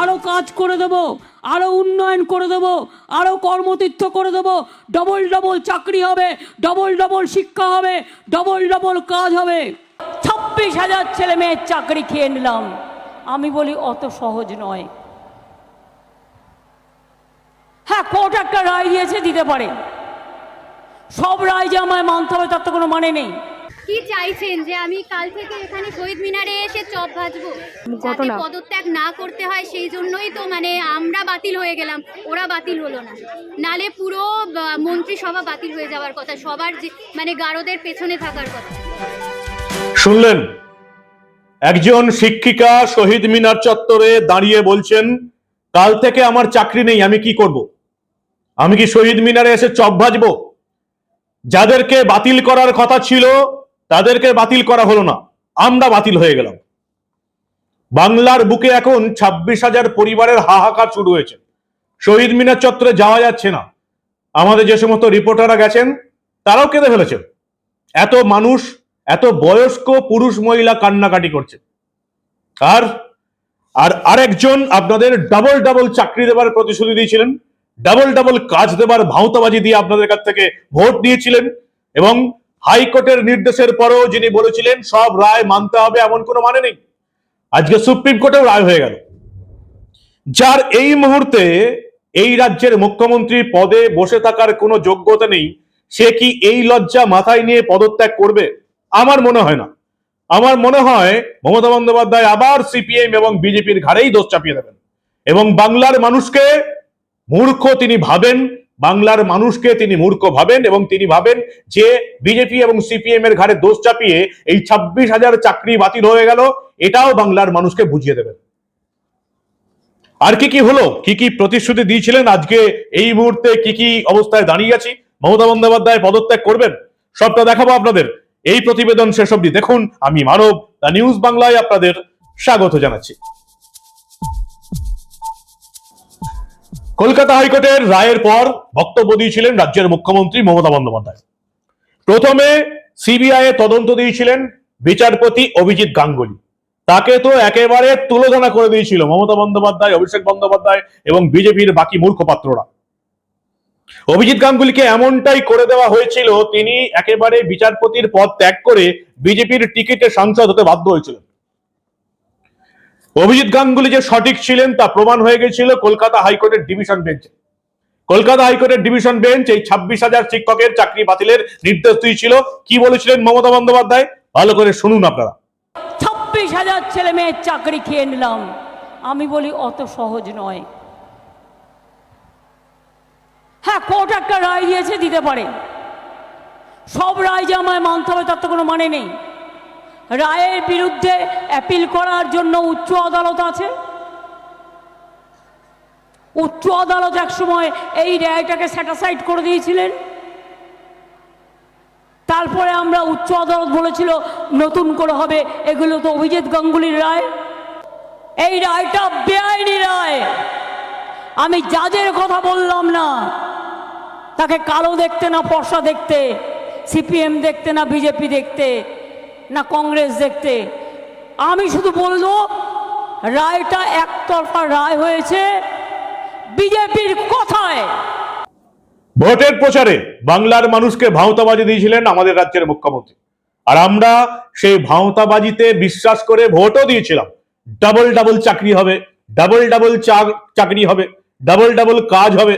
আরও কাজ করে দেবো আরও উন্নয়ন করে দেবো আরও কর্মতীর্থ করে দেবো। ডবল ডবল চাকরি হবে, ডবল ডবল শিক্ষা হবে, ডবল ডবল কাজ হবে। ছাব্বিশ হাজার ছেলে মেয়ের চাকরি খেয়ে নিলাম। আমি বলি, অত সহজ নয়। হ্যাঁ কোর্ট একটা রায় দিয়েছে, দিতে পারে। সব রায় যে আমায় মানতে হবে, তার তো কোনো মানে নেই। কি চাইছেন যে আমি কাল থেকে এখানে শহীদ মিনারে এসে চপ ভাজবো? যাতে পদত্যাগ না করতে হয় সেই জন্যই তো মানে আমরা বাতিল হয়ে গেলাম ওরা বাতিল হলো না। নালে পুরো মন্ত্রিসভা বাতিল হয়ে যাওয়ার কথা সবার যে মানে গারদের পেছনে থাকার কথা। শুনলেন? একজন শিক্ষিকা শহীদ মিনার চত্বরে দাঁড়িয়ে বলছেন কাল থেকে আমার চাকরি নেই আমি কি করব? আমি কি শহীদ মিনারে এসে চপ ভাজবো? যাদেরকে বাতিল করার কথা ছিল তাদেরকে বাতিল করা হলো না। আমরা বাতিল হয়ে গেলাম। বাংলার বুকে এখন ছাব্বিশ হাজার পরিবারের হাহাকার শুরু হয়েছে। শহীদ মিনার চত্বরে যাওয়া যাচ্ছে না। আমাদের যে সমস্ত রিপোর্টাররা গেছেন, তারাও কেঁদে ফেলেছেন। এত মানুষ, এত বয়স্ক পুরুষ মহিলা কান্নাকাটি করছে। আর আর আরেকজন আপনাদের ডাবল ডাবল চাকরি দেবার প্রতিশ্রুতি দিয়েছিলেন ডাবল ডাবল কাজ দেবার ভাওতাবাজি দিয়ে আপনাদের কাছ থেকে ভোট নিয়েছিলেন এবং হাইকোর্টের নির্দেশের পরেও যিনি বলেছিলেন, সব রায় মানতে হবে এমন কোনো মানে নেই। আজকে সুপ্রিম কোর্টেও রায় হয়ে গেল। যার এই মুহূর্তে এই রাজ্যের মুখ্যমন্ত্রী পদে বসে থাকার কোনো যোগ্যতা নেই, সে কি এই লজ্জা মাথায় নিয়ে পদত্যাগ করবে? আমার মনে হয় না। আমার মনে হয় মমতা বন্দ্যোপাধ্যায় আবার সিপিএম এবং বিজেপির ঘাড়েই দোষ চাপিয়ে দেবেন। এবং বাংলার মানুষকে মূর্খ তিনি ভাবেন বাংলার মানুষকে তিনি মূর্খ ভাবেন এবং তিনি ভাবেন যে বিজেপি এবং সিপিএম এর ঘাড়ে দোষ চাপিয়ে এই ছাব্বিশ হাজার চাকরি বাতিল হয়ে গেল, এটাও বাংলার মানুষকে বুঝিয়ে দেবেন। আর কি কি হলো? কি কি প্রতিশ্রুতি দিয়েছিলেন? আজকে এই মুহূর্তে কি কি অবস্থায় দাঁড়িয়ে আছি? মমতা বন্দ্যোপাধ্যায় পদত্যাগ করবেন? সবটা দেখাবো আপনাদের। এই প্রতিবেদন শেষ অবধি দেখুন। আমি মানব, দ্য নিউজ বাংলায় আপনাদের স্বাগত জানাচ্ছি। কলকাতা হাইকোর্টের রায়ের পর বক্তব্য দিয়েছিলেন রাজ্যের মুখ্যমন্ত্রী মমতা বন্দ্যোপাধ্যায়। প্রথমে সিবিআই এ তদন্ত দিয়েছিলেন বিচারপতি অভিজিৎ গাঙ্গুলি। তাকে তো একেবারে তুলোধনা করে দিয়েছিল মমতা বন্দ্যোপাধ্যায়, অভিষেক বন্দ্যোপাধ্যায় এবং বিজেপির বাকি মূর্খপাত্ররা অভিজিৎ গাঙ্গুলিকে এমনটাই করে দেওয়া হয়েছিল, তিনি একেবারে বিচারপতির পদ ত্যাগ করে বিজেপির টিকিটে সাংসদ হতে বাধ্য হয়েছিলেন। অভিজিৎ গাঙ্গুলি যে সঠিক ছিলেন তা প্রমাণ হয়ে গেছিল কলকাতা হাইকোর্টের ডিভিশন বেঞ্চে। কলকাতা হাইকোর্টের ডিভিশন বেঞ্চ এই ছাব্বিশ হাজার শিক্ষকের চাকরি বাতিলের নির্দেশ দিয়েছিল। কি বলেছিলেন মমতা বন্দ্যোপাধ্যায়? ভালো করে শুনুন আপনারা। ছাব্বিশ হাজার ছেলে মেয়ের চাকরি খেয়ে নিলাম। আমি বলি, অত সহজ নয়। হ্যাঁ কোর্ট একটা রায় দিয়েছে, দিতে পারে। সব রায় যে আমায় মানতে হবে, তার তো কোনো মানে নেই। রায়ের বিরুদ্ধে অ্যাপিল করার জন্য উচ্চ আদালত আছে। উচ্চ আদালত একসময় এই রায়টাকে স্যাটাসাইড করে দিয়েছিলেন। তারপরে আমরা উচ্চ আদালত বলেছিল, নতুন করে হবে, এগুলো তো অভিজিৎ গাঙ্গুলির রায়। এই রায়টা বেআইনি রায়। আমি জাজের কথা বললাম না, তাকে কালো দেখতে না, ফর্সা দেখতে, সিপিএম দেখতে না, বিজেপি দেখতে কংগ্রেস দেখতে? আমি শুধু বলব, রায়টা একতরফা রায় হয়েছে বিজেপির কথায়। ভোটের প্রচারে বাংলার মানুষকে ভাওতাবাজি দিয়েছিলেন আমাদের রাজ্যের মুখ্যমন্ত্রী। আর আমরা সেই ভাওতাবাজিতে বিশ্বাস করে ভোটও দিয়েছিলাম। ডাবল ডাবল চাকরি হবে, ডাবল ডাবল চাকরি হবে, ডাবল ডাবল কাজ হবে,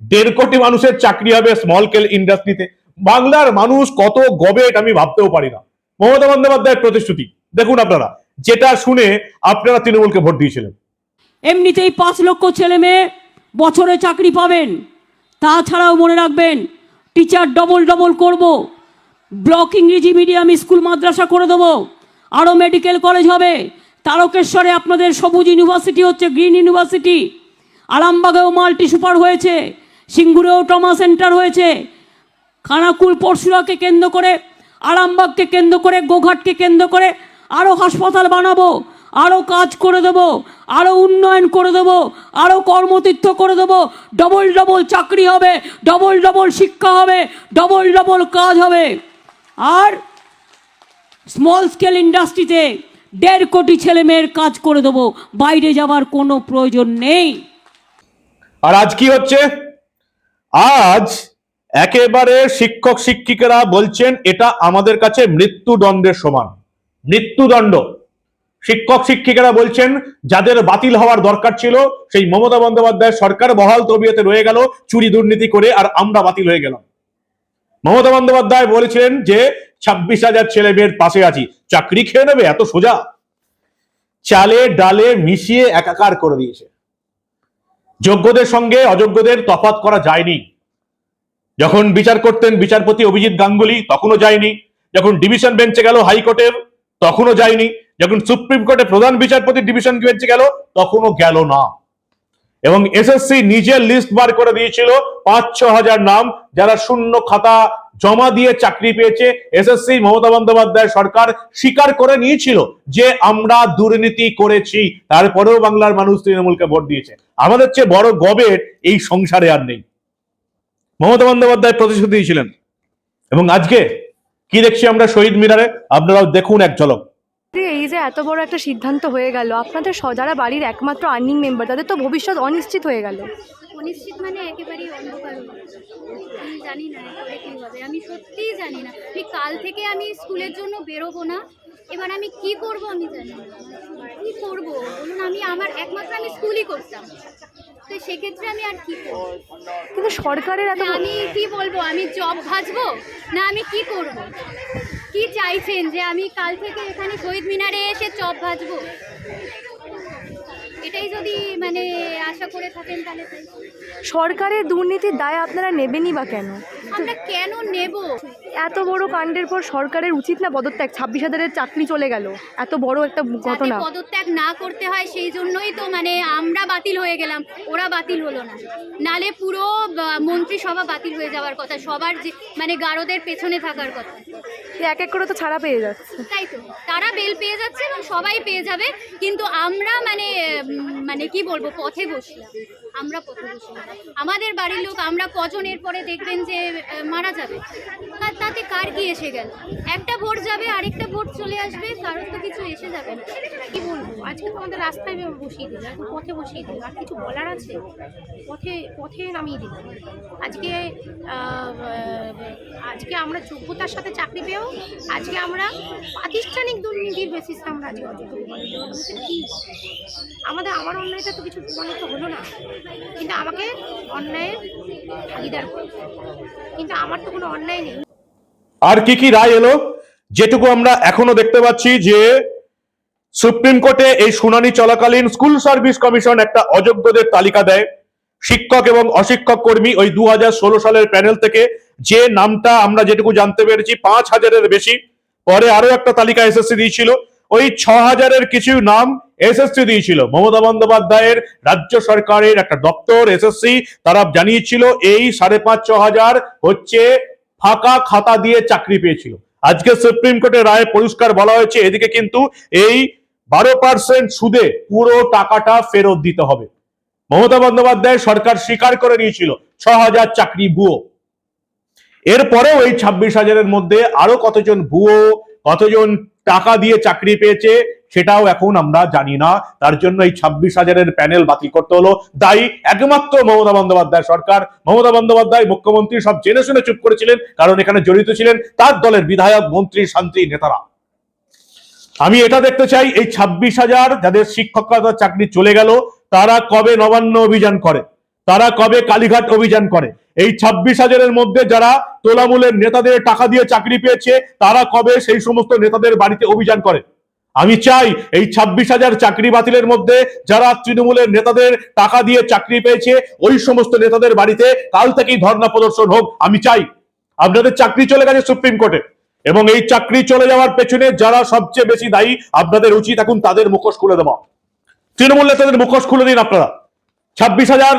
দেড় কোটি মানুষের চাকরি হবে স্মল স্কেল ইন্ডাস্ট্রিতে বাংলার মানুষ কত গবেট আমি ভাবতেও পারি না। মমতা বন্দ্যোপাধ্যায়ের প্রতিশ্রুতি। দেখুন আপনারা, যেটা শুনে আপনারা তৃণমূলকে ভোট দিয়েছিলেন। এমনিতেই পাঁচ লক্ষ ছেলে মেয়ে বছরে চাকরি পাবেন তাছাড়াও মনে রাখবেন টিচার ডবল ডবল করব ব্লক ইংরেজি মিডিয়াম স্কুল মাদ্রাসা করে দেবো আরও মেডিকেল কলেজ হবে, তারকেশ্বরে আপনাদের সবুজ ইউনিভার্সিটি হচ্ছে গ্রিন ইউনিভার্সিটি আরামবাগেও মাল্টি সুপার হয়েছে, সিঙ্গুরেও ট্রমা সেন্টার হয়েছে, খানাকুল পরশুরাকে কেন্দ্র করে আরামবাগকে কেন্দ্র করে, গোঘাটকে কেন্দ্র করে আরও হাসপাতাল বানাবো আরও কাজ করে দেবো আরও উন্নয়ন করে দেবো আরও কর্মতীর্থ করে দেবো। ডবল ডবল চাকরি হবে, ডবল ডবল শিক্ষা হবে, ডবল ডবল কাজ হবে। আর স্মল স্কেল ইন্ডাস্ট্রিতে দেড় কোটি ছেলে মেয়ের কাজ করে দেবো, বাইরে যাবার কোনো প্রয়োজন নেই। আর আজ কি হচ্ছে? আজ একেবারে শিক্ষক শিক্ষিকারা বলছেন, এটা আমাদের কাছে মৃত্যুদণ্ডের সমান। মৃত্যুদণ্ড। শিক্ষক শিক্ষিকারা বলছেন, যাদের বাতিল হওয়ার দরকার ছিল, সেই মমতা বন্দ্যোপাধ্যায় সরকার বহাল তবিয়তে রয়ে গেল, চুরি দুর্নীতি করে আর আমরা বাতিল হয়ে গেলাম। মমতা বন্দ্যোপাধ্যায় বলেছিলেন যে, ছাব্বিশ হাজার ছেলে মেয়ের পাশে আছি, চাকরি খেয়ে নেবে, এত সোজা। চালে ডালে মিশিয়ে একাকার করে দিয়েছে। যোগ্যদের সঙ্গে অযোগ্যদের তফাৎ করা যায়নি। যখন বিচার করতেন বিচারপতি অভিজিৎ গাঙ্গুলি, তখনও যায়নি। যখন ডিভিশন বেঞ্চে গেল হাইকোর্টের, তখনও যায়নি। যখন সুপ্রিম কোর্টে প্রধান বিচারপতি ডিভিশন বেঞ্চে গেল, তখনও গেল না। এবং এসএসসি নিজের লিস্ট বার করে দিয়েছিল পাঁচ ছ হাজার নাম, যারা শূন্য খাতা জমা দিয়ে চাকরি পেয়েছে। এসএসসি, মমতা বন্দ্যোপাধ্যায় সরকার স্বীকার করে নিয়েছিল যে আমরা দুর্নীতি করেছি। তারপরেও বাংলার মানুষ তৃণমূলকে ভোট দিয়েছে। আমাদের চেয়ে বড় গবেট এই সংসারে আর নেই। মমতা বন্দ্যোপাধ্যায় প্রতিশ্রুতি দিয়েছিলেন। এবং আজকে কি দেখছি আমরা শহীদ মিনারে? আপনারাও দেখুন এক ঝলক। এই যে এত বড় একটা সিদ্ধান্ত হয়ে গেল আপনাদের স- যারা বাড়ির একমাত্র আর্নিং মেম্বার তাদের তো ভবিষ্যৎ অনিশ্চিত হয়ে গেল। অনিশ্চিত মানে একেবারেই অন্ধকার আমি জানি না এরপরে কী হবে। আমি সত্যিই জানি না। আমি কাল থেকে আমি স্কুলের জন্য বেরোবো না। এবার আমি কি করব আমি জানি না। কি করব? বলুন আমি আমার একমাত্র আমি স্কুলই করতাম। তো সেক্ষেত্রে আমি আর কি করব? কিন্তু সরকারের এত আমি কি বলব? আমি জব ভাজবো? না আমি কি করব? কি চাইছেন যে আমি কাল থেকে এখানে শহীদ মিনারে এসে চপ ভাজবো? এটাই যদি মানে আশা করে থাকেন তাহলে সরকারের দুর্নীতির দায় আপনারা নেবেনই বা কেন? আমরা কেন নেব? এত বড় কাণ্ডের পর সরকারের উচিত না পদত্যাগ? ছাব্বিশ হাজারের চাকরি চলে গেল। এত বড় একটা ঘটনা। পদত্যাগ না করতে হয় সেই জন্যই তো মানে আমরা বাতিল হয়ে গেলাম। ওরা বাতিল হলো না। নালে পুরো মন্ত্রিসভা বাতিল হয়ে যাওয়ার কথা সবার যে মানে গারদের পেছনে থাকার কথা। এক এক করে তো ছাড়া পেয়ে যাচ্ছে। তাই তো। তারা বেল পেয়ে যাচ্ছে এবং সবাই পেয়ে যাবে কিন্তু আমরা মানে মানে কি বলব পথে বসলাম। আমরা পথে বসলাম আমাদের বাড়ির লোক আমরা কজন এরপরে দেখবেন যে আহ, মারা যাবে। তাতে কার কি এসে গেল? একটা ভোট যাবে আরেকটা ভোট চলে আসবে কারোর তো কিছু এসে যাবে না। কি বলব? আজকে তো আমাদের রাস্তায় বসিয়ে দিল এখন পথে বসিয়ে দিল আর কিছু বলার আছে? পথে পথে নামিয়ে দিল আজকে আজকে আমরা যোগ্যতার সাথে চাকরি পেয়েও আজকে আমরা প্রাতিষ্ঠানিক দুর্নীতির বেসিসে আমরা আজকে অযোগ্য। আমাদের আমার অন্যায়টা তো কিছু প্রমাণিত হলো না। কিন্তু আমাকে অন্যায়ের আর কি কি রায় এলো? যেটুকু আমরা এখনও দেখতে পাচ্ছি যে, সুপ্রিম কোর্টে এই শুনানি চলাকালীন স্কুল সার্ভিস কমিশন একটা অযোগ্যদের তালিকা দেয়। শিক্ষক এবং অশিক্ষক কর্মী ওই দু হাজার ষোলো সালের প্যানেল থেকে যে নামটা আমরা যেটুকু জানতে পেরেছি, পাঁচ হাজারের বেশি। পরে আরও একটা তালিকা এসএসসি দিয়েছিল। ওই ছ হাজারের কিছু নাম এসএসসি দিয়েছিল। মমতা বন্দ্যোপাধ্যায়ের রাজ্য সরকারের একটা দপ্তর, এসএসসি, তারা জানিয়েছিল এই সাড়ে পাঁচ, ছ হাজার হচ্ছে ফাঁকা খাতা দিয়ে চাকরি পেয়েছিল। আজকে সুপ্রিম কোর্টের রায়ে পরিষ্কার বলা হয়েছে, এদিকে কিন্তু এই বারো পার্সেন্ট সুদে পুরো টাকাটা ফেরত দিতে হবে। মমতা বন্দ্যোপাধ্যায় সরকার স্বীকার করে নিয়েছিল, ছ হাজার চাকরি ভুয়ো। এরপরেও এই ছাব্বিশ হাজারের মধ্যে আরও কতজন ভুয়ো, কতজন টাকা দিয়ে চাকরি পেয়েছে সেটাও এখন আমরা জানি না। তার জন্য এই ছাব্বিশ হাজারের প্যানেল বাতিল করতে হলো। দায়ী একমাত্র মমতা বন্দ্যোপাধ্যায় সরকার। মমতা বন্দ্যোপাধ্যায় মুখ্যমন্ত্রী, সব জেনে শুনে চুপ করেছিলেন, কারণ এখানে জড়িত ছিলেন তার দলের বিধায়ক, মন্ত্রী, শান্তি নেতারা। আমি এটা দেখতে চাই, এই ছাব্বিশ হাজার যাদের শিক্ষকতার চাকরি চলে গেল, তারা কবে নবান্ন অভিযান করে? তারা কবে কালীঘাট অভিযান করে? এই ছাব্বিশ হাজারের মধ্যে যারা তোলামূলের নেতাদের টাকা দিয়ে চাকরি পেয়েছে, তারা কবে সেই সমস্ত নেতাদের বাড়িতে অভিযান করে? আমি চাই এই ছাব্বিশ হাজার চাকরি বাতিলের মধ্যে যারা তৃণমূলের নেতাদের টাকা দিয়ে চাকরি পেয়েছে, ওই সমস্ত নেতাদের বাড়িতে কাল থেকেই ধর্ণা প্রদর্শন হোক, আমি চাই। আপনাদের চাকরি চলে গেছে সুপ্রিম কোর্টে। এবং এই চাকরি চলে যাওয়ার পেছনে যারা সবচেয়ে বেশি দায়ী, আপনাদের উচিত এখন তাদের মুখোশ খুলে দেওয়া। তৃণমূল নেতাদের মুখোশ খুলে দিন আপনারা। ছাব্বিশ হাজার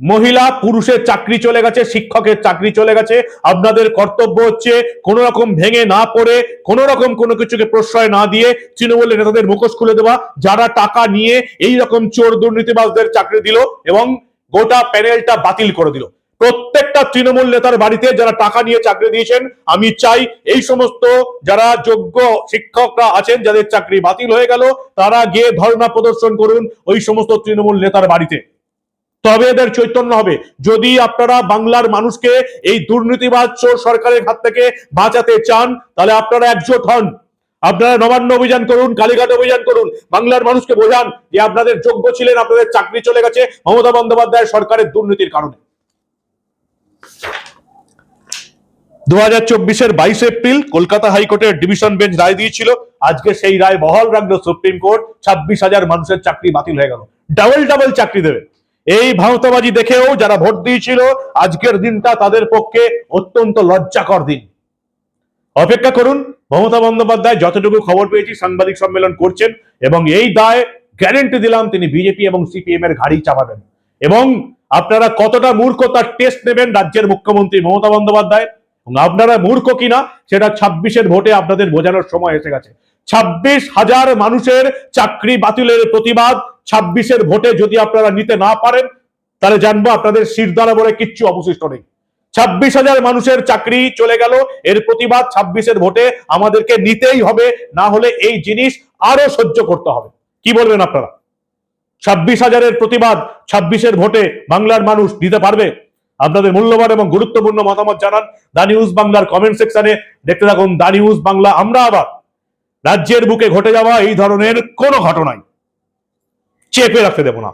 মহিলা, পুরুষের চাকরি চলে গেছে, শিক্ষকের চাকরি চলে গেছে। আপনাদের কর্তব্য হচ্ছে কোনো রকম ভেঙে না পড়ে কোনো রকম কোনো কিছুকে প্রশ্রয় না দিয়ে তৃণমূলের নেতাদের মুখোশ খুলে দেওয়া, যারা টাকা নিয়ে এই রকম চোর দুর্নীতিবাজদের চাকরি দিল এবং গোটা প্যানেলটা বাতিল করে দিল। প্রত্যেকটা তৃণমূল নেতার বাড়িতে যারা টাকা নিয়ে চাকরি দিয়েছেন, আমি চাই এই সমস্ত যারা যোগ্য শিক্ষকরা আছেন, যাদের চাকরি বাতিল হয়ে গেল, তারা গিয়ে ধর্ণা প্রদর্শন করুন ওই সমস্ত তৃণমূল নেতার বাড়িতে। তবে এদের চৈতন্য হবে। যদি আপনারা বাংলার মানুষকে এই দুর্নীতিবাজ চোর সরকারের হাত থেকে বাঁচাতে চান, তাহলে আপনারা একজোট হন। আপনারা নবান্ন অভিযান করুন, কালীঘাট অভিযান করুন, বাংলার মানুষকে বোঝান যে আপনাদের যোগ্য ছিলেন, আপনাদের চাকরি চলে গেছে মমতা বন্দ্যোপাধ্যায় সরকারের দুর্নীতির কারণে। দু হাজার চব্বিশের বাইশ এপ্রিল কলকাতা হাইকোর্টের ডিভিশন বেঞ্চ রায় দিয়েছিল। আজকে সেই রায় বহাল রাখল সুপ্রিম কোর্ট। ছাব্বিশ হাজার মানুষের চাকরি বাতিল হয়ে গেল। ডাবল ডাবল চাকরি দেবে। এই ভাওতাবাজি দেখেও যারা ভোট দিয়েছিল, আজকের দিনটা তাদের পক্ষে অত্যন্ত লজ্জাকর দিন। অপেক্ষা করুন, মমতা বন্দ্যোপাধ্যায় যতটুকু খবর পেয়েছি, সাংবাদিক সম্মেলন করছেন, এবং এই দায় গ্যারেন্টি দিলাম তিনি বিজেপি এবং সিপিএম এর ঘাড়ি চাপাবেন। এবং আপনারা কতটা মূর্খ তার টেস্ট নেবেন রাজ্যের মুখ্যমন্ত্রী মমতা বন্দ্যোপাধ্যায়? এবং আপনারা মূর্খ কিনা, সেটা ছাব্বিশের ভোটে আপনাদের বোঝানোর সময় এসে গেছে। ছাব্বিশ হাজার মানুষের চাকরি বাতিলের প্রতিবাদ ছাব্বিশের ভোটে যদি আপনারা নিতে না পারেন, তাহলে জানব আপনাদের শিরদাঁড়া বলে কিচ্ছু অবশিষ্ট নেই। ছাব্বিশ হাজার মানুষের চাকরি চলে গেল, এর প্রতিবাদ ছাব্বিশের ভোটে আমাদেরকে নিতেই হবে, না হলে এই জিনিস আরও সহ্য করতে হবে। কি বলবেন আপনারা? ছাব্বিশ হাজারের প্রতিবাদ ছাব্বিশের ভোটে বাংলার মানুষ দিতে পারবে? আপনাদের মূল্যবান এবং গুরুত্বপূর্ণ মতামত জানান দা নিউজ বাংলার কমেন্ট সেকশনে। দেখতে থাকুন দা নিউজ বাংলা, আমরা আবার। রাজ্যের বুকে ঘটে যাওয়া এই ধরনের কোনো ঘটনাই। চেপে রাখতে দেব না।